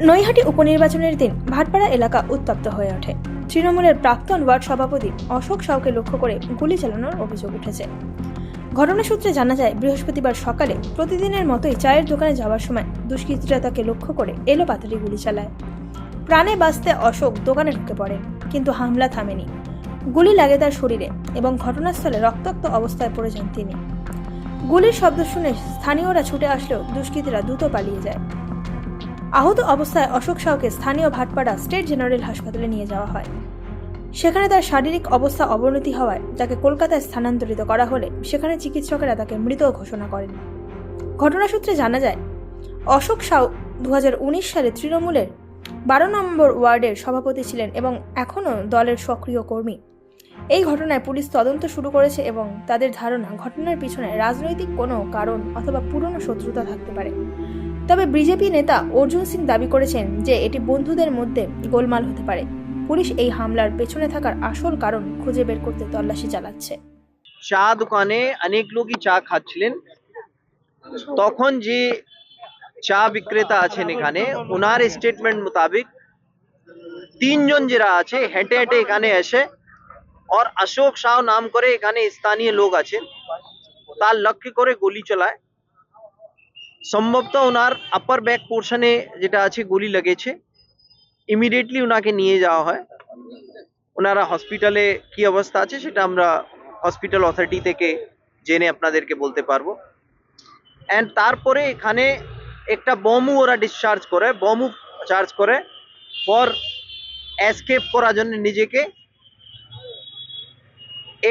নৈহাটি উপনির্বাচনের দিন ভাটপাড়া এলাকা উত্তপ্ত হয়ে ওঠে। তৃণমূলের প্রাক্তন ওয়ার্ড সভাপতি অশোক সাউকে লক্ষ্য করে গুলি চালানোর অভিযোগ উঠেছে। ঘটনা সূত্রে জানা যায়, বৃহস্পতিবার সকালে প্রতিদিনের মতোই চায়ের দোকানে যাওয়ার সময় দুষ্কৃতীরা তাকে লক্ষ্য করে এলো পাতারি গুলি চালায়। প্রাণে বাঁচতে অশোক দোকানে ঢুকে পড়ে কিন্তু হামলা থামেনি। গুলি লাগে তার শরীরে এবং ঘটনাস্থলে রক্তাক্ত অবস্থায় পড়ে যান তিনি। গুলির শব্দ শুনে স্থানীয়রা ছুটে আসলেও দুষ্কৃতীরা দ্রুত পালিয়ে যায়। আহত অবস্থায় অশোক সাউকে স্থানীয় ভাটপাড়া স্টেট জেনারেল হাসপাতালে নিয়ে যাওয়া হয়। সেখানে তার শারীরিক অবস্থা অবনতি হওয়ায় তাকে কলকাতায় স্থানান্তরিত করা হলে সেখানে চিকিৎসকেরা তাকে মৃত ঘোষণা করেন। ঘটনা সূত্রে জানা যায়, অশোক সাউ দু হাজার উনিশ সালে তৃণমূলের বারো নম্বর ওয়ার্ডের সভাপতি ছিলেন এবং এখনও দলের সক্রিয় কর্মী। এই ঘটনায় পুলিশ তদন্ত শুরু করেছে এবং তাদের ধারণা, ঘটনার পিছনে রাজনৈতিক কোনো কারণ অথবা পুরনো শত্রুতা থাকতে পারে। তবে বিজেপি নেতা অর্জুন সিং দাবি করেছেন যে এটি বন্ধুদের মধ্যে গোলমাল হতে পারে। পুলিশ এই হামলার পেছনে থাকার আসল কারণ খুঁজে বের করতে তল্লাশি চালাচ্ছে। চা দোকানে অনেক লোকই চা খাচ্ছিলেন। তখন যে চা বিক্রেতা আছেন এখানে, ওনার স্টেটমেন্ট মোতাবেক তিনজন যারা আছে, হেঁটে হেঁটে এখানে এসে আর অশোক সাউ নাম করে এখানে স্থানীয় লোক আছেন। তার লক্ষ্য করে গুলি চালায়। সম্ভবত ওনার আপার ব্যাক পোর্শনে যেটা আছে, গুলি লেগেছে। ইমিডিয়েটলি ওনাকে নিয়ে যাওয়া হয়। ওনারা হসপিটালে কি অবস্থা আছে সেটা আমরা হসপিটাল অথরিটি থেকে জেনে আপনাদেরকে বলতে পারব। অ্যান্ড তারপরে এখানে একটা বমু ওরা ডিসচার্জ করে বমু চার্জ করে ফর এসকেপ করার জন্য নিজেকে।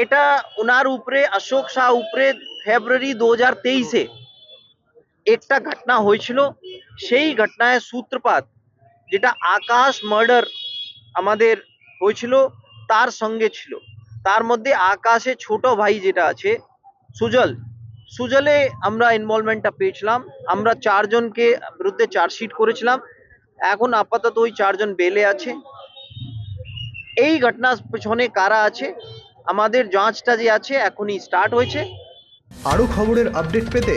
এটা ওনার উপরে, অশোক শাহ উপরে ফেব্রুয়ারি দু হাজার তেইশে একটা ঘটনা হয়েছিল, সেই ঘটনায় সূত্রপাত যেটা আকাশ মার্ডার আমাদের হয়েছিল, তার সঙ্গে ছিল। তার মধ্যে আকাশে ছোট ভাই যেটা আছে, সুজল। সুজলে আমরা ইনভলভমেন্টটা পেয়েছিলাম। আমরা চারজনকে বিরুদ্ধে চার্জশিট করেছিলাম। এখন আপাতত ওই চারজন বেলে আছে। এই ঘটনার পেছনে কারা আছে, আমাদের যাঁচটা যে আছে, এখনই স্টার্ট হয়েছে। আরও খবরের আপডেট পেতে